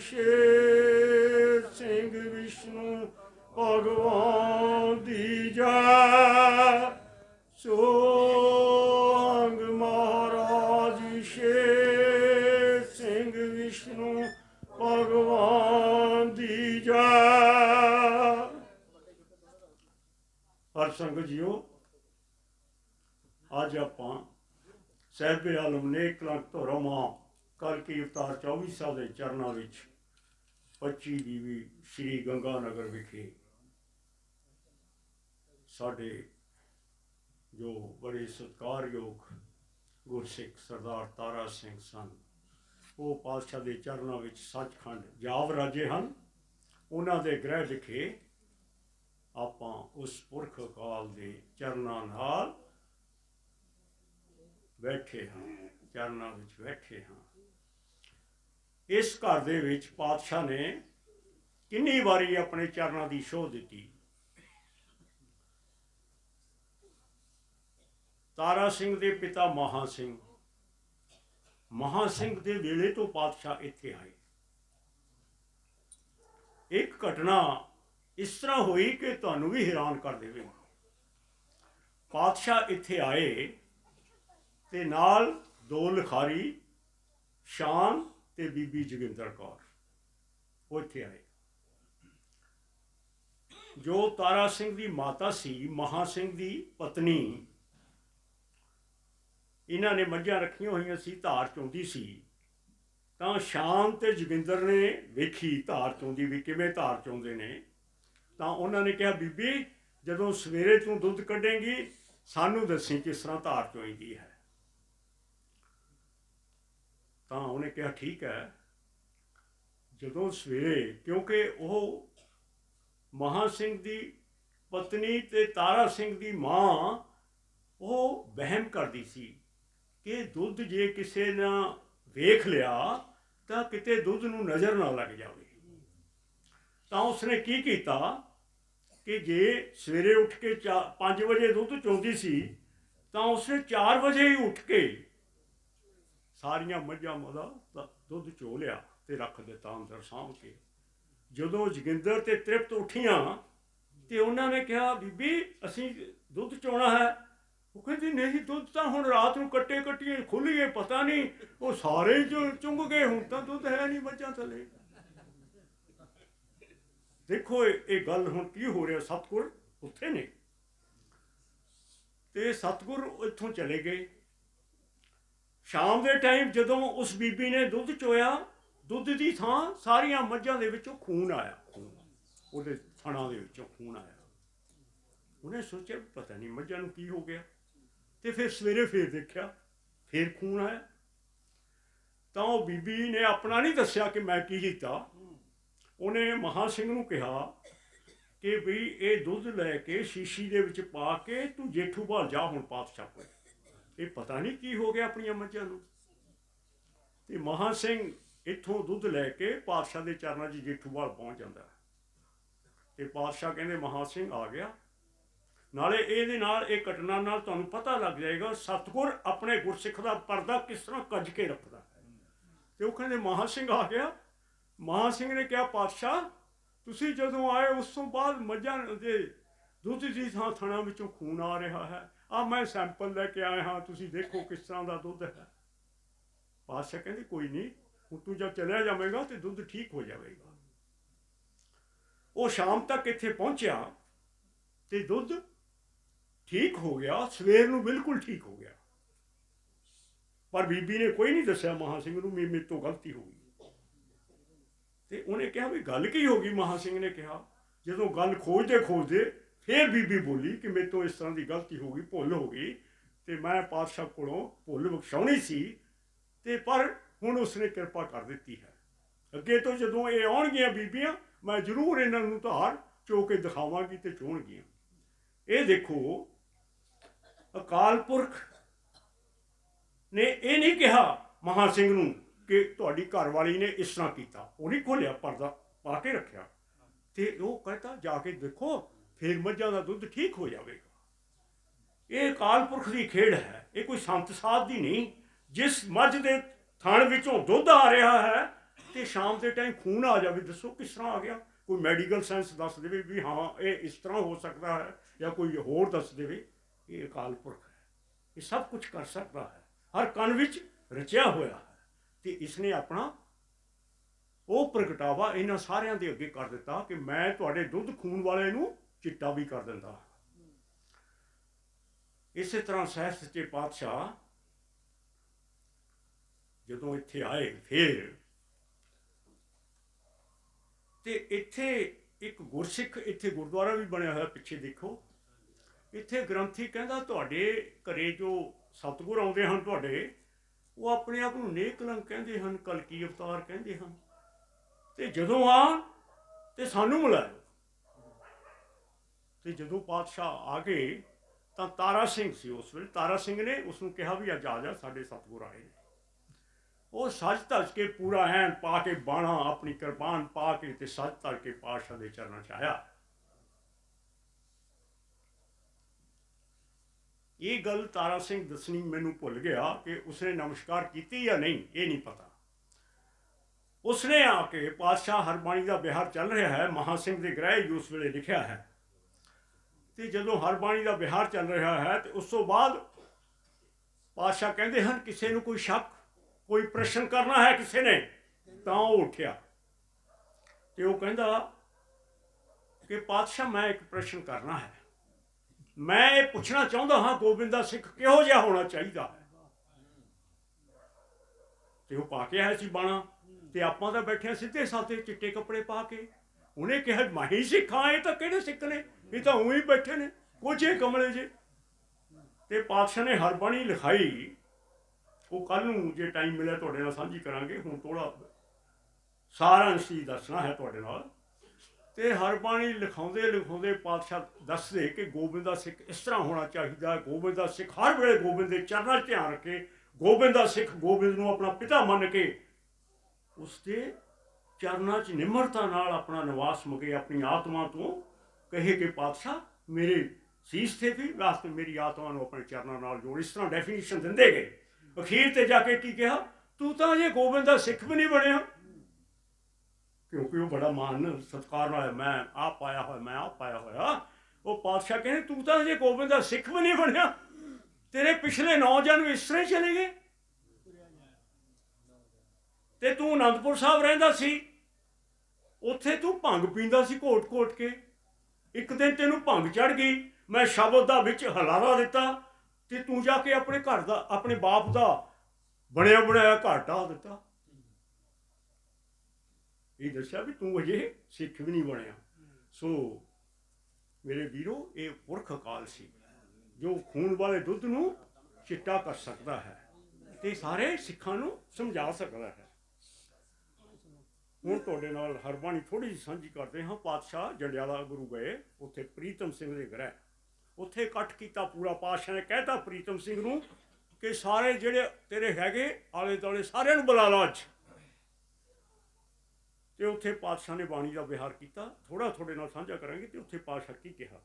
ਸ਼ੇਰ ਸਿੰਘ ਵਿਸ਼ਨੂੰ ਭਗਵਾਨ ਦੀ ਜੈ। ਸੋਹੰਗ ਮਹਾਰਾਜ ਸ਼ੇਰ ਸਿੰਘ ਵਿਸ਼ਨੂੰ ਭਗਵਾਨ ਦੀ ਜੈ। ਹਰ ਸੰਗਤ ਜੀਓ, ਅੱਜ ਆਪਾਂ ਸਹਿਬੇ ਆਲਮ ਨੇ ਕਲੰਕ ਧਰਮਾ ਕਲ ਕਰਕੇ ਅਵਤਾਰ 24 ਸਾਲ ਦੇ ਚਰਨਾਂ ਵਿੱਚ 25 ਦੀਵੀ ਸ੍ਰੀ ਗੰਗਾ ਨਗਰ ਵਿਖੇ ਸਾਡੇ ਜੋ ਬੜੇ ਸਤਿਕਾਰਯੋਗ ਗੁਰਸਿੱਖ ਸਰਦਾਰ ਤਾਰਾ ਸਿੰਘ ਸਨ, ਉਹ ਪਾਤਸ਼ਾਹ ਦੇ ਚਰਨਾਂ ਵਿੱਚ ਸੱਚਖੰਡ ਜਾਵ ਰਾਜੇ ਹਨ। ਉਹਨਾਂ ਦੇ ਗ੍ਰਹਿ ਵਿਖੇ ਆਪਾਂ ਉਸ ਪੁਰਖ ਅਕਾਲ ਦੇ ਚਰਨਾਂ ਨਾਲ ਬੈਠੇ ਹਾਂ, ਚਰਨਾਂ ਵਿੱਚ ਬੈਠੇ ਹਾਂ। ਇਸ ਘਰ ਦੇ ਵਿੱਚ ਪਾਤਸ਼ਾਹ ਨੇ ਕਿੰਨੀ ਵਾਰੀ ਆਪਣੇ ਚਰਨਾਂ ਦੀ ਸ਼ੋਅ ਦਿੱਤੀ? ਤਾਰਾ ਸਿੰਘ ਦੇ ਪਿਤਾ ਮਹਾ ਸਿੰਘ। ਮਹਾ ਸਿੰਘ ਦੇ ਵੇਲੇ ਤੋਂ ਪਾਤਸ਼ਾਹ ਇੱਥੇ ਆਏ। ਇੱਕ ਘਟਨਾ ਇਸ ਤਰ੍ਹਾਂ ਹੋਈ ਕਿ ਤੁਹਾਨੂੰ ਵੀ ਹੈਰਾਨ ਕਰ ਦੇਵੇ। ਪਾਤਸ਼ਾਹ ਇੱਥੇ ਆਏ ਤੇ ਨਾਲ ਦੋ ਲਿਖਾਰੀ, ਸ਼ਾਨ ਤੇ ਬੀਬੀ ਜੋਗਿੰਦਰ ਕੌਰ। ਉਹ ਇੱਥੇ ਆਏ। ਜੋ ਤਾਰਾ ਸਿੰਘ ਦੀ ਮਾਤਾ ਸੀ, ਮਹਾ ਸਿੰਘ ਦੀ ਪਤਨੀ, ਇਹਨਾਂ ਨੇ ਮੱਝਾਂ ਰੱਖੀਆਂ ਹੋਈਆਂ ਸੀ, ਧਾਰ ਚੋਂਦੀ ਸੀ। ਤਾਂ ਸ਼ਾਮ ਤੇ ਜੋਗਿੰਦਰ ਨੇ ਵੇਖੀ ਧਾਰ ਚੋਂਦੀ ਵੀ ਕਿਵੇਂ ਧਾਰ ਚੋਂਦੇ ਨੇ। ਤਾਂ ਉਹਨਾਂ ਨੇ ਕਿਹਾ, ਬੀਬੀ, ਜਦੋਂ ਸਵੇਰੇ ਤੂੰ ਦੁੱਧ ਕੱਢੇਂਗੀ, ਸਾਨੂੰ ਦੱਸੀ ਕਿਸ ਤਰ੍ਹਾਂ ਧਾਰ ਚੋਈਦੀ ਹੈ। ਤਾਂ ਉਹਨੇ ਕਿਹਾ, ਠੀਕ ਹੈ। ਜਦੋਂ ਸਵੇਰੇ, ਕਿਉਂਕਿ ਉਹ ਮਹਾ ਸਿੰਘ ਦੀ ਪਤਨੀ ਤੇ ਤਾਰਾ ਸਿੰਘ ਦੀ ਮਾਂ, ਉਹ ਵਹਿਮ ਕਰਦੀ ਸੀ ਕਿ ਦੁੱਧ ਜੇ ਕਿਸੇ ਨੇ ਵੇਖ ਲਿਆ, ਤਾਂ ਕਿਤੇ ਦੁੱਧ ਨੂੰ ਨਜ਼ਰ ਨਾ ਲੱਗ ਜਾਵੇ। ਤਾਂ ਉਸਨੇ ਕੀ ਕੀਤਾ ਕਿ ਜੇ ਸਵੇਰੇ ਉੱਠ ਕੇ 5 ਵਜੇ ਦੁੱਧ ਚੋਂਦੀ ਸੀ, ਤਾਂ ਉਸਨੇ 4 ਵਜੇ ਹੀ ਉੱਠ ਕੇ ਸਾਰੀਆਂ ਮੱਝਾਂ ਮਦਾ ਦੁੱਧ ਚੋ ਲਿਆ ਤੇ ਰੱਖ ਦਿੱਤਾ ਅੰਦਰ ਸਾਂਭ ਕੇ। ਜਦੋਂ ਜੋਗਿੰਦਰ ਤੇ ਤ੍ਰਿਪਤ ਉੱਠੀਆਂ, ਤੇ ਉਹਨਾਂ ਨੇ ਕਿਹਾ, ਬੀਬੀ, ਅਸੀਂ ਦੁੱਧ ਚੋਣਾ ਹੈ। ਉਹ ਕਹਿੰਦੀ, ਨਹੀਂ, ਦੁੱਧ ਤਾਂ ਹੁਣ ਰਾਤ ਨੂੰ ਕੱਟੇ ਕੱਟੀਏ ਖੁੱਲੀਏ ਪਤਾ ਨਹੀਂ। ਉਹ ਸਾਰੇ ਜੋ ਚੁੰਗ ਗਏ, ਹੁਣ ਤਾਂ ਦੁੱਧ ਹੈ ਨਹੀਂ ਮੱਝਾਂ ਥੱਲੇ। ਦੇਖੋ, ਇਹ ਇਹ ਗੱਲ ਹੁਣ ਕੀ ਹੋ ਰਿਹਾ? ਸਤਗੁਰ ਉੱਥੇ ਨੇ। ਤੇ ਸਤਗੁਰ ਇੱਥੋਂ ਚਲੇ ਗਏ। ਸ਼ਾਮ ਦੇ ਟਾਈਮ ਜਦੋਂ ਉਸ ਬੀਬੀ ਨੇ ਦੁੱਧ ਚੋਇਆ, ਦੁੱਧ ਦੀ ਥਾਂ ਸਾਰੀਆਂ ਮੱਝਾਂ ਦੇ ਵਿੱਚੋਂ ਖੂਨ ਆਇਆ। ਖੂਨ ਉਹਦੇ ਥਣਾਂ ਦੇ ਵਿੱਚੋਂ ਖੂਨ ਆਇਆ। ਉਹਨੇ ਸੋਚਿਆ, ਪਤਾ ਨਹੀਂ ਮੱਝਾਂ ਨੂੰ ਕੀ ਹੋ ਗਿਆ। ਤੇ ਫਿਰ ਸਵੇਰੇ ਫੇਰ ਦੇਖਿਆ, ਫੇਰ ਖੂਨ ਆਇਆ। ਤਾਂ ਉਹ ਬੀਬੀ ਨੇ ਆਪਣਾ ਨਹੀਂ ਦੱਸਿਆ ਕਿ ਮੈਂ ਕੀ ਕੀਤਾ। ਉਹਨੇ ਮਹਾ ਸਿੰਘ ਨੂੰ ਕਿਹਾ ਕਿ ਵੀ ਇਹ ਦੁੱਧ ਲੈ ਕੇ ਸ਼ੀਸ਼ੀ ਦੇ ਵਿੱਚ ਪਾ ਕੇ ਤੂੰ ਜੇਠੂ ਭਾਲ ਜਾ, ਹੁਣ ਪਾਤਸ਼ਾਹ ਕੋਲ। ਇਹ ਪਤਾ ਨਹੀਂ ਕੀ ਹੋ ਗਿਆ ਆਪਣੀਆਂ ਮੱਝਾਂ ਨੂੰ। ਤੇ ਮਹਾ ਸਿੰਘ ਇੱਥੋਂ ਦੁੱਧ ਲੈ ਕੇ ਪਾਤਸ਼ਾਹ ਦੇ ਚਰਨਾਂ 'ਚ ਜੇਠੂਵਾਲ ਪਹੁੰਚ ਜਾਂਦਾ ਹੈ। ਤੇ ਪਾਤਸ਼ਾਹ ਕਹਿੰਦੇ ਮਹਾ ਸਿੰਘ ਆ ਗਿਆ। ਨਾਲੇ ਇਹਦੇ ਨਾਲ ਇਹ ਘਟਨਾ ਨਾਲ ਤੁਹਾਨੂੰ ਪਤਾ ਲੱਗ ਜਾਏਗਾ, ਸਤਗੁਰ ਆਪਣੇ ਗੁਰਸਿੱਖ ਦਾ ਪਰਦਾ ਕਿਸ ਤਰ੍ਹਾਂ ਕੱਜ ਕੇ ਰੱਖਦਾ ਹੈ। ਤੇ ਉਹ ਕਹਿੰਦੇ ਮਹਾ ਸਿੰਘ ਆ ਗਿਆ। ਮਹਾ ਸਿੰਘ ਨੇ ਕਿਹਾ, ਪਾਤਸ਼ਾਹ, ਤੁਸੀਂ ਜਦੋਂ ਆਏ ਉਸ ਤੋਂ ਬਾਅਦ ਮੱਝਾਂ ਦੇ ਦੁੱਧ ਦੀ ਥਾਂ ਥਣਾ ਵਿੱਚੋਂ ਖੂਨ ਆ ਰਿਹਾ ਹੈ। ਆ ਮੈਂ ਸੈਂਪਲ ਲੈ ਕੇ ਆਇਆ ਹਾਂ, ਤੁਸੀਂ ਦੇਖੋ ਕਿਸ ਤਰ੍ਹਾਂ ਦਾ ਦੁੱਧ ਹੈ। ਪਾਤਸ਼ਾਹ ਕਹਿੰਦੇ, ਕੋਈ ਨਹੀਂ, ਹੁਣ ਤੂੰ ਜਦ ਚਲਿਆ ਜਾਵੇਂਗਾ ਤੇ ਦੁੱਧ ਠੀਕ ਹੋ ਜਾਵੇਗਾ। ਉਹ ਸ਼ਾਮ ਤੱਕ ਇੱਥੇ ਪਹੁੰਚਿਆ ਤੇ ਦੁੱਧ ਠੀਕ ਹੋ ਗਿਆ, ਸਵੇਰ ਨੂੰ ਬਿਲਕੁਲ ਠੀਕ ਹੋ ਗਿਆ। ਪਰ ਬੀਬੀ ਨੇ ਕੋਈ ਨਹੀਂ ਦੱਸਿਆ, ਮਹਾ ਸਿੰਘ ਨੂੰ ਵੀ ਮੇਰੇ ਤੋਂ ਗਲਤੀ ਹੋ ਗਈ। ਤੇ ਉਹਨੇ ਕਿਹਾ ਵੀ ਗੱਲ ਕੀ ਹੋ ਗਈ? ਮਹਾ ਸਿੰਘ ਨੇ ਕਿਹਾ, ਜਦੋਂ ਗੱਲ ਖੋਜਦੇ ਖੋਜਦੇ ਫੇਰ ਬੀਬੀ ਬੋਲੀ ਕਿ ਮੇਰੇ ਤੋਂ ਇਸ ਤਰ੍ਹਾਂ ਦੀ ਗਲਤੀ ਹੋ ਗਈ, ਭੁੱਲ ਹੋ ਗਈ ਤੇ ਮੈਂ ਪਾਤਸ਼ਾਹ ਕੋਲੋਂ ਭੁੱਲ ਬਖਸ਼ਾਉਣੀ ਸੀ ਤੇ ਪਰ ਹੁਣ ਉਸਨੇ ਕਿਰਪਾ ਕਰ ਦਿੱਤੀ ਹੈ। ਅੱਗੇ ਤੋਂ ਜਦੋਂ ਇਹ ਆਉਣਗੀਆਂ ਬੀਬੀਆਂ, ਮੈਂ ਜ਼ਰੂਰ ਇਹਨਾਂ ਨੂੰ ਧਾਰ ਚੋ ਕੇ ਦਿਖਾਵਾਂਗੀ ਤੇ ਚੋਣਗੀਆਂ। ਇਹ ਦੇਖੋ, ਅਕਾਲ ਪੁਰਖ ਨੇ ਇਹ ਨਹੀਂ ਕਿਹਾ ਮਹਾ ਸਿੰਘ ਨੂੰ ਕਿ ਤੁਹਾਡੀ ਘਰਵਾਲੀ ਨੇ ਇਸ ਤਰ੍ਹਾਂ ਕੀਤਾ। ਉਹ ਨਹੀਂ ਖੋਲਿਆ, ਪਰਦਾ ਪਾ ਕੇ ਰੱਖਿਆ। ਤੇ ਉਹ ਕਹਤਾ, ਜਾ ਕੇ ਦੇਖੋ ਫਿਰ ਮੱਝਾਂ ਦਾ ਦੁੱਧ ਠੀਕ ਹੋ ਜਾਵੇਗਾ। ਇਹ ਅਕਾਲ ਪੁਰਖ ਦੀ ਖੇਡ ਹੈ, ਇਹ ਕੋਈ ਸੰਤ ਸਾਧ ਦੀ ਨਹੀਂ। ਜਿਸ ਮੱਝ ਦੇ ਥਣ ਵਿੱਚੋਂ ਦੁੱਧ ਆ ਰਿਹਾ ਹੈ, ਤੇ ਸ਼ਾਮ ਦੇ ਟਾਈਮ ਖੂਨ ਆ ਜਾਵੇ, ਦੱਸੋ ਕਿਸ ਤਰ੍ਹਾਂ ਆ ਗਿਆ? ਕੋਈ ਮੈਡੀਕਲ ਸਾਇੰਸ ਦੱਸ ਦੇਵੇ ਵੀ ਹਾਂ, ਇਹ ਇਸ ਤਰ੍ਹਾਂ ਹੋ ਸਕਦਾ ਹੈ, ਜਾਂ ਕੋਈ ਹੋਰ ਦੱਸ ਦੇਵੇ, ਇਹ ਅਕਾਲ ਪੁਰਖ ਹੈ। ਇਹ ਸਭ ਕੁਝ ਕਰ ਸਕਦਾ ਹੈ। ਹਰ ਕਣ ਵਿੱਚ ਰਚਿਆ ਹੋਇਆ ਹੈ, ਤੇ ਇਸਨੇ ਆਪਣਾ ਉਹ ਪ੍ਰਗਟਾਵਾ ਇਹਨਾਂ ਸਾਰਿਆਂ ਦੇ ਅੱਗੇ ਕਰ ਦਿੱਤਾ ਕਿ ਮੈਂ ਤੁਹਾਡੇ ਦੁੱਧ ਖੂਨ ਵਾਲੇ ਨੂੰ ਚਿੱਟਾ ਵੀ ਕਰ ਦਿੰਦਾ। ਇਸੇ ਤਰ੍ਹਾਂ ਸਹਿ ਸੱਚੇ ਪਾਤਸ਼ਾਹ ਜਦੋਂ ਇੱਥੇ ਆਏ ਫੇਰ ਤੇ ਇੱਥੇ ਇੱਕ ਗੁਰਸਿੱਖ ਇੱਥੇ ਗੁਰਦੁਆਰਾ ਵੀ ਬਣਿਆ ਹੋਇਆ ਪਿੱਛੇ ਦੇਖੋ। ਇੱਥੇ ਗ੍ਰੰਥੀ ਕਹਿੰਦਾ ਤੁਹਾਡੇ ਘਰੇ ਜੋ ਸਤਿਗੁਰ ਆਉਂਦੇ ਹਨ ਤੁਹਾਡੇ, ਉਹ ਆਪਣੇ ਆਪ ਨੂੰ ਨੇਕ ਕਲੰਕ ਕਹਿੰਦੇ ਹਨ, ਕਲਕੀ ਅਵਤਾਰ ਕਹਿੰਦੇ ਹਨ। ਤੇ ਜਦੋਂ ਆ ਤੇ ਸਾਨੂੰ ਮਿਲਾਇਓ। ਤੇ ਜਦੋਂ ਪਾਤਸ਼ਾਹ ਆ ਗਏ, ਤਾਂ ਤਾਰਾ ਸਿੰਘ ਸੀ ਉਸ ਵੇਲੇ। ਤਾਰਾ ਸਿੰਘ ਨੇ ਉਸ ਨੂੰ ਕਿਹਾ ਵੀ ਅੱਜ ਆ ਜਾ ਸਾਡੇ ਸਤਿਗੁਰ ਆਏ ਨੇ। ਉਹ ਸੱਜ ਧੱਜ ਕੇ ਪੂਰਾ ਐਨ ਪਾ ਕੇ ਬਾਣਾ, ਆਪਣੀ ਕਿਰਪਾਨ ਪਾ ਕੇ ਤੇ ਸੱਜ ਧੱਜ ਕੇ ਪਾਤਸ਼ਾਹ ਦੇ ਚਰਨਾਂ 'ਚ ਆਇਆ। ਇਹ ਗੱਲ ਤਾਰਾ ਸਿੰਘ ਦੱਸਣੀ ਮੈਨੂੰ ਭੁੱਲ ਗਿਆ ਕਿ ਉਸਨੇ ਨਮਸਕਾਰ ਕੀਤੀ ਜਾਂ ਨਹੀਂ, ਇਹ ਨਹੀਂ ਪਤਾ। ਉਸਨੇ ਆ ਕੇ ਪਾਤਸ਼ਾਹ ਹਰਬਾਣੀ ਦਾ ਵਿਹਾਰ ਚੱਲ ਰਿਹਾ ਹੈ ਮਹਾ ਸਿੰਘ ਦੇ ਗ੍ਰਹਿ ਹੀ ਉਸ ਵੇਲੇ ਲਿਖਿਆ ਹੈ। ਤੇ ਜਦੋਂ ਹਰਬਾਣੀ ਦਾ ਵਿਹਾਰ ਚੱਲ ਰਿਹਾ ਹੈ ਤੇ ਉਸ ਤੋਂ ਬਾਅਦ ਪਾਤਸ਼ਾਹ ਕਹਿੰਦੇ ਹਨ, ਕਿਸੇ ਨੂੰ ਕੋਈ ਸ਼ੱਕ, ਕੋਈ ਪ੍ਰਸ਼ਨ ਕਰਨਾ ਹੈ ਕਿਸੇ ਨੇ, ਤਾਂ ਉਹ ਉੱਠਿਆ। ਤੇ ਉਹ ਕਹਿੰਦਾ ਕਿ ਪਾਤਸ਼ਾਹ, ਮੈਂ ਇੱਕ ਪ੍ਰਸ਼ਨ ਕਰਨਾ ਹੈ। ਮੈਂ ਇਹ ਪੁੱਛਣਾ ਚਾਹੁੰਦਾ ਹਾਂ, ਗੋਬਿੰਦਾ ਸਿੱਖ ਕਿਹੋ ਜਿਹਾ ਹੋਣਾ ਚਾਹੀਦਾ ਹੈ? ਤੇ ਉਹ ਪਾ ਕੇ ਆਇਆ ਸੀ ਬਾਣਾ, ਤੇ ਆਪਾਂ ਤਾਂ ਬੈਠੇ ਸਿੱਧੇ ਸਾਦੇ ਚਿੱਟੇ ਕੱਪੜੇ ਪਾ ਕੇ। ਉਹਨੇ ਕਿਹਾ, ਮਾਹੀ ਸਿੱਖਾਂ, ਇਹ ਤਾਂ ਕਿਹੜੇ ਸਿੱਖ ਨੇ? ਇਹ ਤਾਂ ਉਹੀ ਬੈਠੇ ਨੇ। ਕੋਝੇ ਕਮਲੇ ਜੇ। ਤੇ ਪਾਤਸ਼ਾਹ ਨੇ ਹਰ ਬਾਣੀ ਲਿਖਾਈ। ਉਹ ਕੱਲ ਨੂੰ ਜੇ ਟਾਈਮ ਮਿਲਿਆ ਤੁਹਾਡੇ ਨਾਲ ਸਾਂਝੀ ਕਰਾਂਗੇ, ਹੁਣ ਥੋੜਾ ਸਾਰਾ ਅੰਸ਼ੀ ਦੱਸਣਾ ਹੈ ਤੁਹਾਡੇ ਨਾਲ। ਤੇ ਹਰ ਬਾਣੀ ਲਿਖਾਉਂਦੇ ਲਿਖਾਉਂਦੇ ਪਾਤਸ਼ਾਹ ਦੱਸਦੇ ਕਿ ਗੋਬਿੰਦ ਦਾ ਸਿੱਖ ਇਸ ਤਰ੍ਹਾਂ ਹੋਣਾ ਚਾਹੀਦਾ। ਗੋਬਿੰਦ ਦਾ ਸਿੱਖ ਹਰ ਵੇਲੇ ਗੋਬਿੰਦ ਦੇ ਚਰਨਾਂ 'ਚ ਧਿਆਨ ਰੱਖੇ। ਗੋਬਿੰਦ ਦਾ ਸਿੱਖ ਗੋਬਿੰਦ ਨੂੰ ਆਪਣਾ ਪਿਤਾ ਮੰਨ ਕੇ ਉਸ ਦੇ ਚਰਨਾਂ 'ਚ ਨਿਮਰਤਾ ਨਾਲ ਆਪਣਾ ਨਿਵਾਸ ਮੁਕੇ, ਆਪਣੀ ਆਤਮਾ ਤੋਂ ਕਹੇ ਕਿ ਪਾਤਸ਼ਾਹ, ਮੇਰੇ ਸੀਸ ਤੇ ਵੀ ਵਾਸਤੇ ਮੇਰੀ ਆਤਮਾ ਨੂੰ ਆਪਣੇ ਚਰਨਾਂ ਨਾਲ ਜੋੜ। ਇਸ ਤਰ੍ਹਾਂ ਡੈਫੀਨੇਸ਼ਨ ਦਿੰਦੇ ਗਏ। ਅਖੀਰ ਤੇ ਜਾ ਕੇ ਕੀ ਕਿਹਾ? ਤੂੰ ਤਾਂ ਜੇ ਗੋਬਿੰਦ ਦਾ ਸਿੱਖ ਵੀ ਨਹੀਂ ਬਣਿਆ। ਕਿਉਂਕਿ ਉਹ ਬੜਾ ਮਾਨ ਸਤਕਾਰ ਨਾਲ ਮੈਂ ਆ ਪਾਇਆ ਹੋਇਆ, ਮੈਂ ਆ ਪਾਇਆ ਹੋਇਆ। ਉਹ ਪਾਤਸ਼ਾਹ ਕਹਿੰਦੇ, ਤੂੰ ਤਾਂ ਜੇ ਗੋਬਿੰਦ ਦਾ ਸਿੱਖ ਵੀ ਨਹੀਂ ਬਣਿਆ। ਤੇਰੇ ਪਿਛਲੇ ਨੌ ਜਨਮ ਇਸ ਤਰ੍ਹਾਂ ਹੀ ਚਲੇ ਗਏ। ਤੇ ਤੂੰ ਅਨੰਦਪੁਰ ਸਾਹਿਬ ਰਹਿੰਦਾ ਸੀ। ਉੱਥੇ ਤੂੰ ਭੰਗ ਪੀਂਦਾ ਸੀ ਘੋਟ-ਘੋਟ ਕੇ। ਇੱਕ ਦਿਨ ਤੈਨੂੰ ਭੰਗ ਚੜ ਗਈ, ਮੈਂ ਸ਼ਬਦ ਦਾ ਵਿੱਚ ਹਲਾਰਾ ਦਿੱਤਾ ਤੇ ਤੂੰ ਜਾ ਕੇ ਆਪਣੇ ਘਰ ਦਾ, ਆਪਣੇ ਬਾਪ ਦਾ ਬਣਿਆ ਬਣਾਇਆ ਘਰ ਢਾਹ ਦਿੱਤਾ। ਇਹ ਦੱਸਿਆ ਵੀ ਤੂੰ ਅਜੇ ਸਿੱਖ ਵੀ ਨਹੀਂ ਬਣਿਆ। ਸੋ ਮੇਰੇ ਵੀਰੋ, ਇਹ ਪੁਰਖ ਅਕਾਲ ਸੀ, ਜੋ ਖੂਨ ਵਾਲੇ ਦੁੱਧ ਨੂੰ ਚਿੱਟਾ ਕਰ ਸਕਦਾ ਹੈ ਤੇ ਸਾਰੇ ਸਿੱਖਾਂ ਨੂੰ ਸਮਝਾ ਸਕਦਾ ਹੈ। ਹੁਣ ਤੁਹਾਡੇ ਨਾਲ ਹਰਬਾਣੀ ਥੋੜੀ ਜਿਹੀ ਸਾਂਝੀ ਕਰਦੇ ਹਾਂ। ਪਾਤਸ਼ਾਹ ਜੰਡਿਆਲਾ ਗੁਰੂ ਗਏ, ਉੱਥੇ ਪ੍ਰੀਤਮ ਸਿੰਘ ਦੇ ਘਰ ਉੱਥੇ ਇਕੱਠ ਕੀਤਾ ਪੂਰਾ ਪਾਤਸ਼ਾਹ ਨੇ, ਕਹਿਤਾ ਪ੍ਰੀਤਮ ਸਿੰਘ ਨੂੰ ਕਿ ਸਾਰੇ ਜਿਹੜੇ ਤੇਰੇ ਹੈਗੇ ਆਲੇ ਦੁਆਲੇ ਸਾਰਿਆਂ ਨੂੰ ਬੁਲਾ ਲਾ ਅੱਜ। ਤੇ ਉੱਥੇ ਪਾਤਸ਼ਾਹ ਨੇ ਬਾਣੀ ਦਾ ਵਿਹਾਰ ਕੀਤਾ। ਥੋੜਾ ਤੁਹਾਡੇ ਨਾਲ ਸਾਂਝਾ ਕਰਾਂਗੇ ਤੇ ਉੱਥੇ ਪਾਤਸ਼ਾਹ ਕੀ ਕਿਹਾ।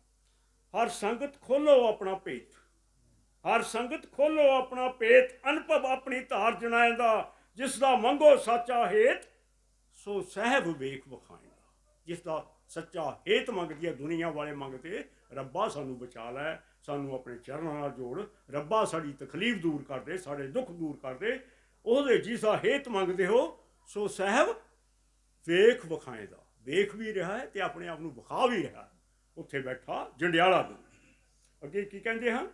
ਹਰ ਸੰਗਤ ਖੋਲੋ ਆਪਣਾ ਭੇਤ। ਹਰ ਸੰਗਤ ਖੋਲੋ ਆਪਣਾ ਭੇਤ। ਅਨੁਭਵ ਆਪਣੀ ਧਾਰ ਜਣਾਇਂਦਾ ਜਿਸ ਦਾ ਮੰਗੋ ਸਾਚਾ ਹੇਤ। ਸੋ ਸਹਿਬ ਵੇਖ ਵਿਖਾਏਗਾ ਜਿਸ ਦਾ ਸੱਚਾ ਹੇਤ ਮੰਗਦੀ ਹੈ, ਦੁਨੀਆ ਵਾਲੇ ਮੰਗਦੇ, ਰੱਬਾ ਸਾਨੂੰ ਬਚਾ ਲੈ, ਸਾਨੂੰ ਆਪਣੇ ਚਰਨਾਂ ਨਾਲ ਜੋੜ, ਰੱਬਾ ਸਾਡੀ ਤਕਲੀਫ ਦੂਰ ਕਰ ਦੇ, ਸਾਡੇ ਦੁੱਖ ਦੂਰ ਕਰ ਦੇ, ਉਹਦੇ ਜਿਸ ਹੇਤ ਮੰਗਦੇ ਹੋ, ਸੋ ਸਹਿਬ ਵੇਖ ਵਿਖਾਏਗਾ ਵੇਖ ਵੀ ਰਿਹਾ ਹੈ ਤੇ ਆਪਣੇ ਆਪ ਨੂੰ ਵਿਖਾ ਵੀ ਰਿਹਾ ਹੈ। ਉੱਥੇ ਬੈਠਾ ਜੰਡਿਆਲਾ ਨੂੰ ਅੱਗੇ ਕੀ ਕਹਿੰਦੇ ਹਨ?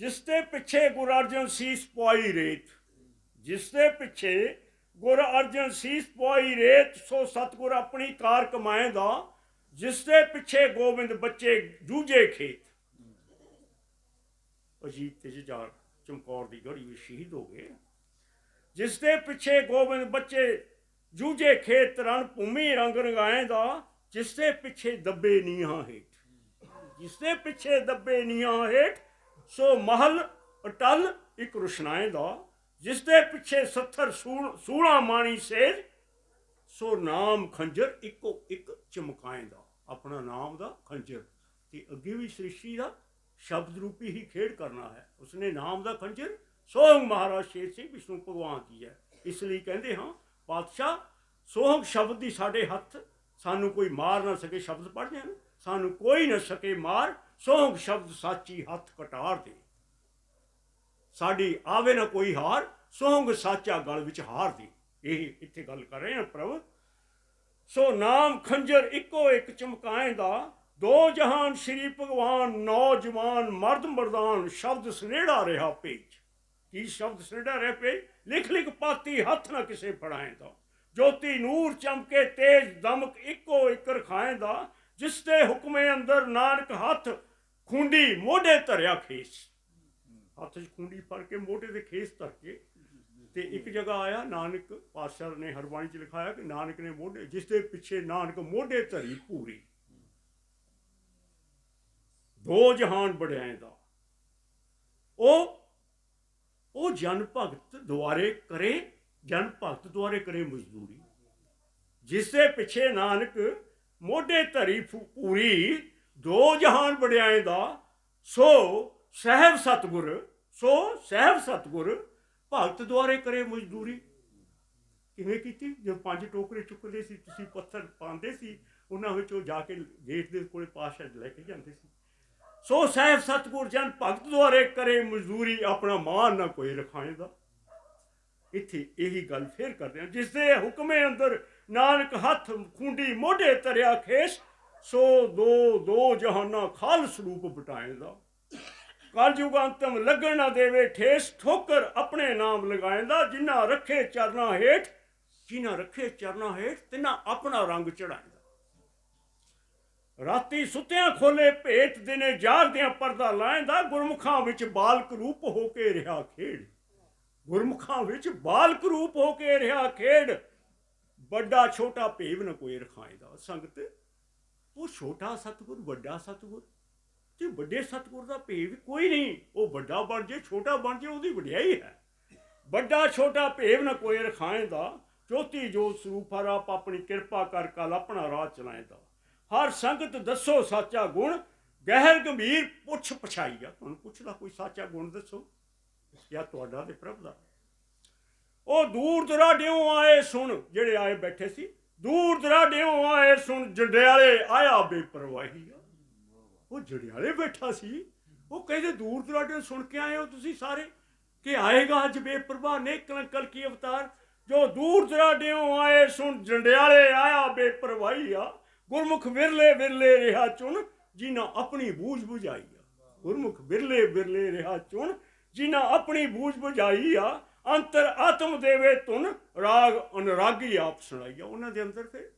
ਜਿਸ ਦੇ ਪਿੱਛੇ ਗੁਰੂ ਅਰਜਨ ਸੀਸ ਪਵਾਈ ਰੇਤ। ਜਿਸ ਦੇ ਪਿੱਛੇ ਗੁਰ ਅਰਜਨ ਸੀਸ ਪਵਾਈ ਰੇਤ, ਸੋ ਸਤਗੁਰ ਆਪਣੀ ਕਾਰ ਕਮਾਏਗਾ ਜਿਸ ਦੇ ਪਿੱਛੇ ਗੋਬਿੰਦ ਬੱਚੇ ਜੂਝੇ ਖੇਤ। ਅਜੀਤ ਤੇ ਜੁਝਾਰ ਚਮਕੌਰ ਦੀ ਗੜੀ ਵਿੱਚ ਸ਼ਹੀਦ ਹੋ ਗਏ। ਜਿਸ ਦੇ ਪਿੱਛੇ ਗੋਬਿੰਦ ਬੱਚੇ ਜੂਝੇ ਖੇਤ, ਰਣ ਭੂਮੀ ਰੰਗ ਰੰਗਾਏ ਦਾ, ਜਿਸ ਦੇ ਪਿੱਛੇ ਦੱਬੇ ਨੀਹਾਂ ਹੇਠ। ਜਿਸ ਦੇ ਪਿੱਛੇ ਦੱਬੇ ਨੀਹਾਂ ਹੇਠ, ਸੋ ਮਹਲ ਅਟਲ ਇੱਕ ਰੁਸ਼ਨਾਏ ਦਾ। ਜਿਸ ਦੇ ਪਿੱਛੇ ਸੱਥਰ ਸੂਲ, ਸੂਲਾ ਮਾਣੀ ਸੇਜ, ਸੋ ਨਾਮ ਖੰਜਰ ਇੱਕੋ ਇੱਕ ਚਮਕਾਏ ਦਾ, ਆਪਣਾ ਨਾਮ ਦਾ ਖੰਜਰ। ਤੇ ਅੱਗੇ ਵੀ ਸ੍ਰਿਸ਼ਟੀ ਦਾ ਸ਼ਬਦ ਰੂਪੀ ਹੀ ਖੇਡ ਕਰਨਾ ਹੈ। ਉਸਨੇ ਨਾਮ ਦਾ ਖੰਜਰ ਸੋਹੰਗ ਮਹਾਰਾਜ ਸ਼ੇਰ ਸਿੰਘ ਵਿਸ਼ਨੂੰ ਭਗਵਾਨ ਦੀ ਹੈ। ਇਸ ਲਈ ਕਹਿੰਦੇ ਹਾਂ, ਪਾਤਸ਼ਾਹ, ਸੋਹੰਗ ਸ਼ਬਦ ਦੀ ਸਾਡੇ ਹੱਥ ਸਾਨੂੰ ਕੋਈ ਮਾਰ ਨਾ ਸਕੇ, ਸ਼ਬਦ ਪੜ੍ਹਦੇ ਹਨ। ਸਾਨੂੰ ਕੋਈ ਨਾ ਸਕੇ ਮਾਰ, ਸੋਹੰਗ ਸ਼ਬਦ ਸਾਚੀ ਹੱਥ ਕਟਾਰ ਦੇ। ਸਾਡੀ ਆਵੇ ਨਾ ਕੋਈ ਹਾਰ ਸੋਹੰਗ ਸਾਚਾ ਗਲ ਵਿੱਚ ਹਾਰ ਦੀ। ਇਹ ਇੱਥੇ ਗੱਲ ਕਰ ਰਹੇ ਹਾਂ ਪ੍ਰਭ। ਸੋ ਨਾਮ ਖੰਜਰ ਇੱਕੋ ਇੱਕ ਚਮਕਾਏ ਦਾ, ਦੋ ਜਹਾਨ ਸ੍ਰੀ ਭਗਵਾਨ, ਨੌਜਵਾਨ ਮਰਦ ਮਰਦਾਨ, ਸ਼ਬਦ ਸਨੇੜਾ ਰਿਹਾ ਪੇਜ। ਕੀ ਸ਼ਬਦ ਸਨੇੜਾ ਰਿਹਾ ਪੇਜ? ਲਿਖ ਲਿਖ ਪਾਤੀ ਹੱਥ ਨਾ ਕਿਸੇ ਫੜਾਏ ਦਾ। ਜੋਤੀ ਨੂਰ ਚਮਕੇ, ਤੇਜ ਦਮਕ ਇੱਕੋ ਇੱਕ ਰਖਾਏ ਦਾ, ਜਿਸ ਦੇ ਹੁਕਮੇ ਅੰਦਰ ਨਾਨਕ ਹੱਥ ਖੁੰਡੀ ਮੋਢੇ ਧਰਿਆ ਖੇਸ। ਹੱਥ 'ਚ ਖੁੰਡੀ ਫੜ ਕੇ ਮੋਢੇ ਦੇ ਖੇਸ ਧਰ ਕੇ ਤੇ ਇੱਕ ਜਗ੍ਹਾ ਆਇਆ, ਨਾਨਕ ਪਾਤਸ਼ਾਹ ਨੇ ਹਰਬਾਣੀ ਚ ਲਿਖਾਇਆ ਕਿ ਨਾਨਕ ਨੇ ਮੋਢੇ, ਜਿਸ ਦੇ ਪਿੱਛੇ ਨਾਨਕ ਮੋਢੇ ਧਰੀ ਪੂਰੀ। ਦੋ ਜਹਾਨ ਬੜਿਆਂ ਦਾ। ਉਹ ਉਹ ਜਨ ਭਗਤ ਦੁਆਰੇ ਕਰੇ, ਜਨ ਭਗਤ ਦੁਆਰੇ ਕਰੇ ਮਜ਼ਦੂਰੀ। ਜਿਸ ਦੇ ਪਿੱਛੇ ਨਾਨਕ ਮੋਢੇ ਧਰੀ ਫੂ- ਪੂਰੀ, ਦੋ ਜਹਾਨ ਬੜਿਆਂ ਦਾ, ਸੋ ਸਹਿਬ ਸਤਗੁਰ, ਸੋ ਸਹਿਬ ਸਤਗੁਰ, ਭਗਤ ਦੁਆਰੇ ਕਰੇ ਮਜ਼ਦੂਰੀ। ਕਿਵੇਂ ਕੀਤੀ? ਜਦ ਪੰਜ ਟੋਕਰੇ ਚੁੱਕਦੇ ਸੀ, ਤੁਸੀਂ ਪੱਥਰ ਪਾਉਂਦੇ ਸੀ, ਉਹਨਾਂ ਵਿੱਚੋਂ ਜਾ ਕੇ ਗੇਟ ਦੇ ਕੋਲੇ ਪਾਸ਼ਾ ਲੈ ਕੇ ਜਾਂਦੇ ਸੀ। ਸੋ ਸਾਹਿਬ ਸਤਗੁਰ ਜਨ ਭਗਤ ਦੁਆਰੇ ਕਰੇ ਮਜ਼ਦੂਰੀ, ਆਪਣਾ ਮਾਨ ਨਾ ਕੋਈ ਰਖਾਏ ਦਾ। ਇੱਥੇ ਇਹੀ ਗੱਲ ਫੇਰ ਕਰਦੇ ਹਾਂ। ਜਿਸ ਦੇ ਹੁਕਮੇ ਅੰਦਰ ਨਾਨਕ ਹੱਥ ਖੁੰਡੀ ਮੋਢੇ ਤਰਿਆ ਖੇਸ, ਸੋ ਦੋ ਦੋ ਜਹਾਨਾ ਖਾਲ ਸਰੂਪ ਬਟਾਏਦਾ ਕਲਯੁਗ ਅੰਤਮ ਲੱਗਣ ਨਾ ਦੇਵੇ, ਠੇਸ ਠੋਕਰ ਆਪਣੇ ਨਾਮ ਲਗਾਏਂਦਾ ਜਿਨ੍ਹਾਂ ਰੱਖੇ ਚਰਨਾ ਹੇਠ, ਜਿਨ੍ਹਾਂ ਰੱਖੇ ਚਰਨਾ ਹੇਠ, ਤਿਨਾਂ ਆਪਣਾ ਰੰਗ ਚੜਾਏਂਦਾ ਰਾਤੀ ਸੁੱਤਿਆਂ ਖੋਲੇ ਭੇਟ ਦਿਨੇ ਜਾਗਦਿਆਂ ਪਰਦਾ ਲਾਏਂਦਾ ਗੁਰਮੁਖਾਂ ਵਿੱਚ ਬਾਲਕ ਰੂਪ ਹੋ ਕੇ ਰਿਹਾ ਖੇਡ। ਗੁਰਮੁਖਾਂ ਵਿੱਚ ਬਾਲਕ ਰੂਪ ਹੋ ਕੇ ਰਿਹਾ ਖੇਡ। ਵੱਡਾ ਛੋਟਾ ਭੇਵ ਨ ਕੋਈ ਰਖਾਏਂਦਾ ਸੰਗਤ, ਉਹ ਛੋਟਾ ਸਤਿਗੁਰ, ਵੱਡਾ ਸਤਿਗੁਰ ਤੇ ਵੱਡੇ ਸਤਿਗੁਰ ਦਾ ਭੇਵ ਕੋਈ ਨਹੀਂ, ਉਹ ਵੱਡਾ ਬਣ ਜੇ, ਛੋਟਾ ਬਣ ਜੇ, ਉਹਦੀ ਵਡਿਆਈ ਹੈ। ਵੱਡਾ, ਛੋਟਾ ਭੇਵ ਨ ਕੋਈ ਰਖਾਏਂਦਾ ਜੋਤੀ ਜੋਤ ਸਰੂਪ ਹਰ ਆਪ ਆਪਣੀ ਕਿਰਪਾ ਕਰ ਕਲ ਆਪਣਾ ਰਾਹ ਚਲਾਏਂਦਾ ਹਰ ਸੰਗਤ ਦੱਸੋ ਸਾਚਾ ਗੁਣ, ਗਹਿਰ ਗੰਭੀਰ ਪੁੱਛ ਪਛਾਈ ਤੁਹਾਨੂੰ ਪੁੱਛਦਾ ਕੋਈ ਸਾਚਾ ਗੁਣ ਦੱਸੋ? ਜਾਂ ਤੁਹਾਡਾ ਤੇ ਪ੍ਰਭ ਦਾ? ਉਹ ਦੂਰ ਦਰਾਡਿਓਂ ਆਏ ਸੁਣ, ਜਿਹੜੇ ਆਏ ਬੈਠੇ ਸੀ, ਦੂਰ ਦਰਾਡਿਓਂ ਆਏ ਸੁਣ, ਜੰਡਿਆਲੇ ਆਇਆ ਬੇਪਰਵਾਹੀ ਉਹ ਜੜਿਆਲੇ ਬੈਠਾ ਸੀ। ਉਹ ਕਹਿੰਦੇ, ਦੂਰ ਦਰਾਡੇ ਸੁਣ ਕੇ ਆਏ ਹੋ ਤੁਸੀਂ ਸਾਰੇ ਕਿ ਆਏਗਾ ਅੱਜ ਬੇਪਰਵਾਹ ਨੇ ਕਲੰਕਲ ਕੀ ਅਵਤਾਰ। ਜੋ ਦੂਰ ਦਰਾਡਿਓਂ ਆਏ ਸੁਣ, ਜੰਡਿਆਲੇ ਆਇਆ, ਬੇਪਰਵਾਹੀ ਆ। ਗੁਰਮੁਖ ਵਿਰਲੇ ਵਿਰਲੇ ਰਿਹਾ ਚੁਣ, ਜਿਨ੍ਹਾਂ ਆਪਣੀ ਬੂਝ ਬੁਝਾਈ ਆ। ਗੁਰਮੁਖ ਵਿਰਲੇ ਵਿਰਲੇ ਰਿਹਾ ਚੁਣ, ਜਿਨ੍ਹਾਂ ਆਪਣੀ ਬੂਝ ਬੁਝਾਈ ਆ। ਅੰਤਰ ਆਤਮ ਦੇਵੇ ਤੁਨ ਰਾਗ ਅਨਰਾਗੀ ਆਪ ਸੁਣਾਈ ਆ। ਉਹਨਾਂ ਦੇ ਅੰਦਰ ਫਿਰ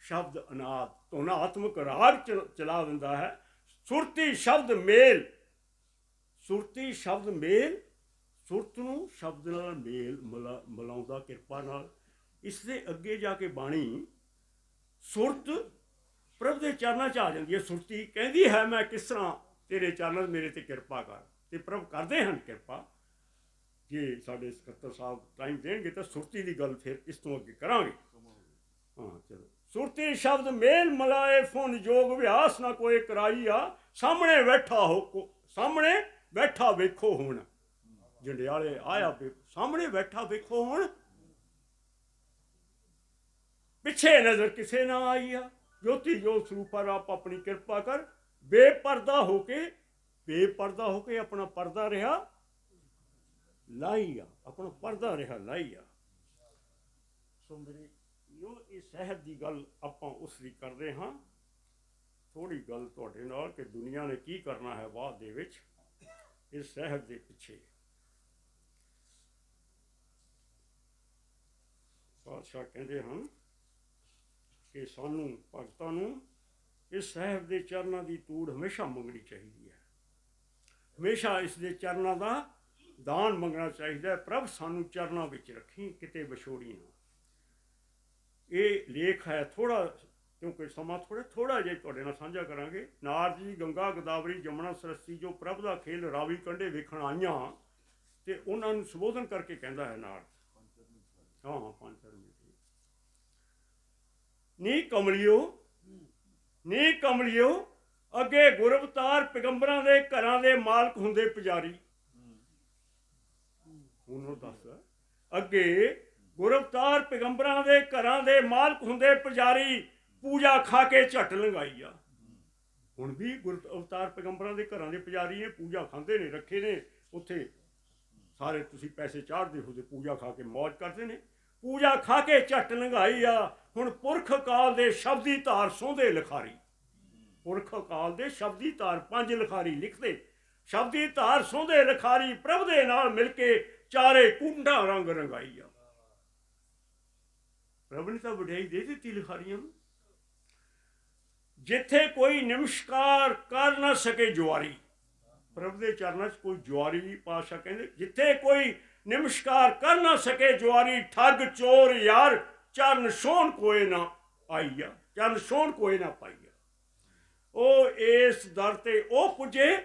ਸ਼ਬਦ ਅਨਾਦ, ਧੁਨ ਆਤਮਕ ਰਾਗ ਚਲਾ ਦਿੰਦਾ ਹੈ। ਸੁਰਤੀ ਸ਼ਬਦ ਮੇਲ। ਸੁਰਤੀ ਸ਼ਬਦ ਮੇਲ, ਸੁਰਤ ਨੂੰ ਸ਼ਬਦ ਨਾਲ ਮੇਲ ਮਿਲਾ- ਮਿਲਾਉਂਦਾ ਕਿਰਪਾ ਨਾਲ। ਇਸ ਦੇ ਅੱਗੇ ਜਾ ਕੇ ਬਾਣੀ, ਸੁਰਤ ਪ੍ਰਭ ਦੇ ਚਰਨਾਂ 'ਚ ਆ ਜਾਂਦੀ ਹੈ। ਸੁਰਤੀ ਕਹਿੰਦੀ ਹੈ, ਮੈਂ ਕਿਸ ਤਰ੍ਹਾਂ ਤੇਰੇ ਚਰਨਾਂ ਮੇਰੇ ਤੇ ਕਿਰਪਾ ਕਰ? ਤੇ ਪ੍ਰਭ ਕਰਦੇ ਹਨ ਕਿਰਪਾ। ਜੇ ਸਾਡੇ ਸਕੱਤਰ ਸਾਹਿਬ ਟਾਈਮ ਦੇਣਗੇ ਤਾਂ ਸੁਰਤੀ ਦੀ ਗੱਲ ਫਿਰ ਇਸ ਤੋਂ ਅੱਗੇ ਕਰਾਂਗੇ। ਹਾਂ, ਚਲੋ। ਸੁਰਤੀ ਸ਼ਬਦ ਮੇਲ ਮਲਾਏ ਫੁਨ ਜੋਗ ਵਿਆਸ ਨਾ ਕੋਈ ਕਰਾਈ ਆ ਸਾਹਮਣੇ ਬੈਠਾ ਹੋ ਸਾਹਮਣੇ ਬੈਠਾ ਵੇਖੋ ਹੁਣ। ਜੰਡਿਆਲੇ ਆਇਆ ਸਾਹਮਣੇ ਬੈਠਾ ਵੇਖੋ ਹੁਣ। ਪਿੱਛੇ ਨਜ਼ਰ ਕਿਸੇ ਨਾ ਆਈ ਆ ਜੋਤੀ ਜੋਤ ਸਰੂਪਾ ਆਪ ਆਪਣੀ ਕਿਰਪਾ ਕਰ। ਬੇਪਰਦਾ ਹੋ ਕੇ, ਬੇਪਰਦਾ ਹੋ ਕੇ ਆਪਣਾ ਪਰਦਾ ਰਿਹਾ। ਲਾਈ ਆ ਆਪਣਾ ਪਰਦਾ ਰਿਹਾ ਲਾਈ ਆ ਸੋ ਮੇਰੇ ਯੋ ਇਹ ਸਹਿਬ ਦੀ ਗੱਲ ਆਪਾਂ ਉਸ ਦੀ ਕਰਦੇ ਹਾਂ। ਥੋੜੀ ਗੱਲ ਤੁਹਾਡੇ ਨਾਲ ਕਿ ਦੁਨੀਆ ਨੇ ਕੀ ਕਰਨਾ ਹੈ ਬਾਅਦ ਦੇ ਵਿੱਚ ਇਸ ਸਹਿਬ ਦੇ ਪਿੱਛੇ। ਪਾਤਸ਼ਾਹ ਕਹਿੰਦੇ ਹਨ ਕਿ ਸਾਨੂੰ, ਭਗਤਾਂ ਨੂੰ ਇਸ ਸਹਿਬ ਦੇ ਚਰਨਾਂ ਦੀ ਤੂੜ ਹਮੇਸ਼ਾ ਮੰਗਣੀ ਚਾਹੀਦੀ ਹੈ। ਹਮੇਸ਼ਾ ਇਸ ਦੇ ਚਰਨਾਂ ਦਾ ਦਾਨ ਮੰਗਣਾ ਚਾਹੀਦਾ ਹੈ। ਪ੍ਰਭ, ਸਾਨੂੰ ਚਰਨਾਂ ਵਿੱਚ ਰੱਖੀ, ਕਿਤੇ ਵਿਛੋੜੀ ਨਾ ਇਹ ਲੇਖ ਹੈ ਥੋੜਾ ਕਿਉਂਕਿ ਸਮਾਂ ਥੋੜਾ ਥੋੜਾ ਜਿਹਾ ਤੁਹਾਡੇ ਨਾਲ ਸਾਂਝਾ ਕਰਾਂਗੇ। ਨਾਰਦ ਗੰਗਾ ਗੋਦਾਵਰੀ ਜਮਨਾ ਸਰਸਤੀ ਜੋ ਪ੍ਰਭ ਦਾ ਖੇਲ ਰਾਵੀ ਕੰਢੇ ਵੇਖਣ ਆਈਆਂ, ਤੇ ਉਹਨਾਂ ਨੂੰ ਸੰਬੋਧਨ ਕਰਕੇ ਕਹਿੰਦਾ ਹੈ ਨਾਰਦ ਹਾਂ ਹਾਂ, ਪੰਜ ਧਰਮ ਜੀ ਨੀ ਕਮਲਿਓ ਨੀ ਕਮਲਿਓ, ਅੱਗੇ ਗੁਰਵਤਾਰ ਪੈਗੰਬਰਾਂ ਦੇ ਘਰਾਂ ਦੇ ਮਾਲਕ ਹੁੰਦੇ ਪੁਜਾਰੀ। ਉਹਨੂੰ ਦੱਸ, ਅੱਗੇ ਗੁਰਵਤਾਰ ਪੈਗੰਬਰਾਂ ਦੇ ਘਰਾਂ ਦੇ ਮਾਲਕ ਹੁੰਦੇ ਪੁਜਾਰੀ ਪੂਜਾ ਖਾ ਕੇ ਝੱਟ ਲੰਗਾਈ ਆ। ਹੁਣ ਵੀ ਗੁਰ ਅਵਤਾਰ ਪੈਗੰਬਰਾਂ ਦੇ ਘਰਾਂ ਦੇ ਪੁਜਾਰੀ ਨੇ ਪੂਜਾ ਖਾਂਦੇ ਨੇ, ਰੱਖੇ ਨੇ, ਉੱਥੇ ਸਾਰੇ ਤੁਸੀਂ ਪੈਸੇ ਚਾੜਦੇ ਹੋ ਤੇ ਪੂਜਾ ਖਾ ਕੇ ਮौज ਕਰਦੇ ਨੇ। ਪੂਜਾ ਖਾ ਕੇ ਝੱਟ ਲੰਘਾਈ ਆ, ਹੁਣ ਪੁਰਖ ਕਾਲ ਦੇ ਸ਼ਬਦੀ ਧਾਰ ਸੋਂਦੇ ਲਿਖਾਰੀ। ਪੁਰਖ ਕਾਲ ਦੇ ਸ਼ਬਦੀ ਧਾਰ ਪੰਜ ਲਿਖਾਰੀ ਲਿਖਦੇ। ਸ਼ਬਦੀ ਧਾਰ ਸੋਂਦੇ ਲਿਖਾਰੀ ਪ੍ਰਭ ਦੇ ਨਾਲ ਮਿਲ ਕੇ ਚਾਰੇ ਕੁੰਡਾ ਰੰਗ ਰੰਗਾਈ ਆ। ਪ੍ਰਭ ਨੇ ਤਾਂ ਵਡਿਆਈ ਦੇ ਦਿੱਤੀ ਲਿਖਾਰੀਆਂ ਨੂੰ। ਜਿੱਥੇ ਕੋਈ ਨਮਸਕਾਰ ਕਰ ਨਾ ਸਕੇ ਜੁਆਰੀ। ਪ੍ਰਭ ਦੇ ਚਰਨਾਂ 'ਚ ਕੋਈ ਜੁਆਰੀ ਨਹੀਂ ਪਾਸ਼ਾ ਕਹਿੰਦੇ, ਜਿੱਥੇ ਕੋਈ ਨਮਸਕਾਰ ਕਰ ਨਾ ਸਕੇ ਜੁਆਰੀ, ਠੱਗ, ਚੋਰ, ਯਾਰ, ਚਰਨ ਸੋਹਣ ਕੋਏ ਨਾ ਆਈਆ। ਚਰਨ ਸੋਹਣ ਕੋਏ ਨਾ ਪਾਈਆ। ਉਹ ਇਸ ਦਰ ਤੇ ਉਹ ਪੁੱਜੇ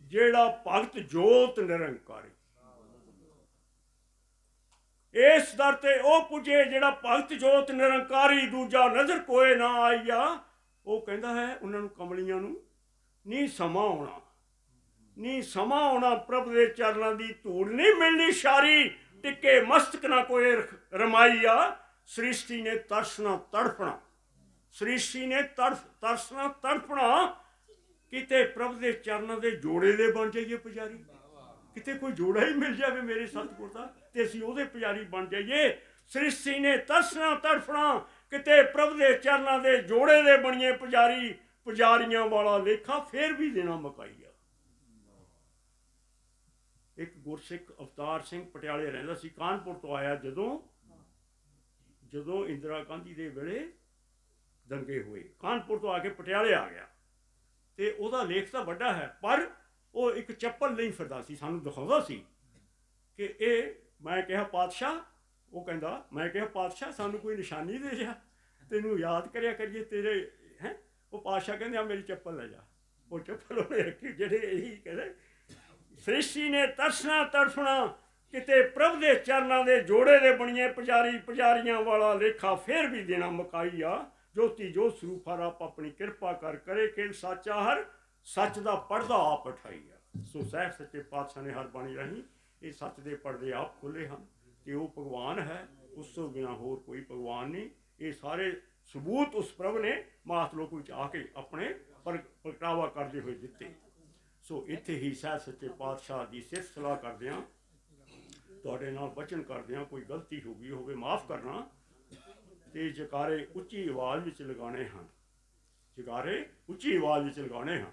ਜਿਹੜਾ ਭਗਤ ਜੋਤ ਨਿਰੰਕਾਰੀ। ਇਸ ਦਰ ਤੇ ਉਹ ਪੁੱਜੇ ਜਿਹੜਾ ਭਗਤ ਜੋਤ ਨਿਰੰਕਾਰੀ ਦੂਜਾ ਨਜ਼ਰ ਕੋਏ ਨਾ ਆਈਆ। ਉਹ ਕਹਿੰਦਾ ਹੈ, ਉਹਨਾਂ ਨੂੰ ਕਮਲੀਆਂ ਨੂੰ ਨਹੀਂ ਸਮਾਂ ਆਉਣਾ। ਨਹੀਂ ਸਮਾਂ ਆਉਣਾ ਪ੍ਰਭ ਦੇ ਚਰਨਾਂ ਦੀ ਧੂੜ ਨਹੀਂ ਮਿਲਣੀ ਸ਼ਾਰੀ, ਟਿੱਕੇ ਮਸਤਕ ਨਾ ਕੋਈ ਰਖ- ਰਮਾਈਆ। ਸ੍ਰਿਸ਼ਟੀ ਨੇ ਤਰਸਣਾ ਤੜਫਣਾ। ਸ੍ਰਿਸ਼ਟੀ ਨੇ ਤਰਸ, ਤਰਸਣਾ ਤੜਫਣਾ। ਕਿਤੇ ਪ੍ਰਭ ਦੇ ਚਰਨਾਂ ਦੇ ਜੋੜੇ ਦੇ ਬਣ ਜਾਈਏ ਪੁਜਾਰੀ। ਕਿਤੇ ਕੋਈ ਜੋੜਾ ਹੀ ਮਿਲ ਜਾਵੇ ਮੇਰੇ ਸਤਿਗੁਰ ਦਾ, ਤੇ ਅਸੀਂ ਉਹਦੇ ਪੁਜਾਰੀ ਬਣ ਜਾਈਏ। ਸ੍ਰਿਸ਼ਟੀ ਨੇ ਤਰਸਣਾ ਤੜਫਣਾ ਕਿਤੇ ਪ੍ਰਭ ਦੇ ਚਰਨਾਂ ਦੇ ਜੋੜੇ ਦੇ ਬਣੀਏ ਪੁਜਾਰੀ, ਪੁਜਾਰੀਆਂ ਵਾਲਾ ਲੇਖਾ ਫੇਰ ਵੀ ਦੇਣਾ ਮਕਾਈਆ। ਇੱਕ ਗੁਰਸਿੱਖ ਅਵਤਾਰ ਸਿੰਘ ਪਟਿਆਲੇ ਰਹਿੰਦਾ ਸੀ, ਕਾਨਪੁਰ ਤੋਂ ਆਇਆ ਜਦੋਂ ਜਦੋਂ ਇੰਦਰਾ ਗਾਂਧੀ ਦੇ ਵੇਲੇ ਦੰਗੇ ਹੋਏ। ਕਾਨਪੁਰ ਤੋਂ ਆ ਕੇ ਪਟਿਆਲੇ ਆ ਗਿਆ। ਤੇ ਉਹਦਾ ਲੇਖ ਤਾਂ ਵੱਡਾ ਹੈ, ਪਰ ਉਹ ਇੱਕ ਚੱਪਲ ਨਹੀਂ ਫਿਰਦਾ ਸੀ, ਸਾਨੂੰ ਦਿਖਾਉਂਦਾ ਸੀ ਕਿ ਇਹ ਮੈਂ ਕਿਹਾ, ਪਾਤਸ਼ਾਹ। ਉਹ ਕਹਿੰਦਾ, ਮੈਂ ਕਿਹਾ, ਪਾਤਸ਼ਾਹ, ਸਾਨੂੰ ਕੋਈ ਨਿਸ਼ਾਨੀ ਦੇ ਜਾ, ਤੈਨੂੰ ਯਾਦ ਕਰਿਆ ਕਰੀਏ ਤੇਰੇ, ਹੈ? ਉਹ ਪਾਤਸ਼ਾਹ ਕਹਿੰਦੇ, ਆ ਮੇਰੀ ਚੱਪਲ ਲੈ ਜਾ। ਉਹ ਚੱਪਲ ਉਹਨੇ ਰੱਖੀ, ਜਿਹੜੇ ਇਹੀ ਕਹਿੰਦੇ, ਸ੍ਰਿਸ਼ਟੀ ਨੇ ਤਰਸਣਾ ਤੜਫਣਾ ਕਿਤੇ ਪ੍ਰਭ ਦੇ ਚਰਨਾਂ ਦੇ ਜੋੜੇ ਦੇ ਬਣੀਏ, ਪੁਜਾਰੀ, ਪੁਜਾਰੀਆਂ ਵਾਲਾ ਲੇਖਾ ਫੇਰ ਵੀ ਦੇਣਾ ਮਕਾਈ ਆ। ਜੋਤੀ ਜੋ ਸਰੂਪ ਹਰ ਆਪਣੀ ਕਿਰਪਾ ਕਰ ਕਰੇ ਕਿ ਸਾਚਾ ਹਰ ਸੱਚ ਦਾ ਪਰਦਾ ਆਪ ਉਠਾਈ ਆ। ਸੋ ਸਾਹਿਬ ਸੱਚੇ ਪਾਤਸ਼ਾਹ ਨੇ ਹਰ ਬਾਣੀ ਰਾਹੀਂ ਇਹ ਸੱਚ ਦੇ ਪਰਦੇ ਆਪ ਖੋਲੇ ਹਨ ਤੇ ਉਹ ਭਗਵਾਨ ਹੈ, ਉਸ ਤੋਂ ਬਿਨਾ ਹੋਰ ਕੋਈ ਭਗਵਾਨ ਨਹੀਂ। ਇਹ ਸਾਰੇ ਸਬੂਤ ਉਸ ਪ੍ਰਭ ਨੇ ਮਾਤ ਲੋਕ ਵਿੱਚ ਆ ਕੇ ਆਪਣੇ ਪਰ- ਪ੍ਰਗਟਾਵਾ ਕਰਦੇ ਹੋਏ ਦਿੱਤੇ। ਸੋ ਇੱਥੇ ਹੀ ਸਾਹਿਬ ਸੱਚੇ ਪਾਤਸ਼ਾਹ ਦੀ ਸਿਫਤ ਸਲਾਹ ਕਰਦੇ ਹਾਂ। ਤੁਹਾਡੇ ਨਾਲ ਬਚਨ ਕਰਦੇ ਹਾਂ, ਕੋਈ ਗਲਤੀ ਹੋ ਗਈ ਹੋਵੇ, ਮਾਫ ਕਰਨਾ। ਤੇ ਜਕਾਰੇ ਉੱਚੀ ਆਵਾਜ਼ ਵਿੱਚ ਲਗਾਉਣੇ ਹਨ। ਜਕਾਰੇ ਉੱਚੀ ਆਵਾਜ਼ ਵਿੱਚ ਲਗਾਉਣੇ ਹਨ।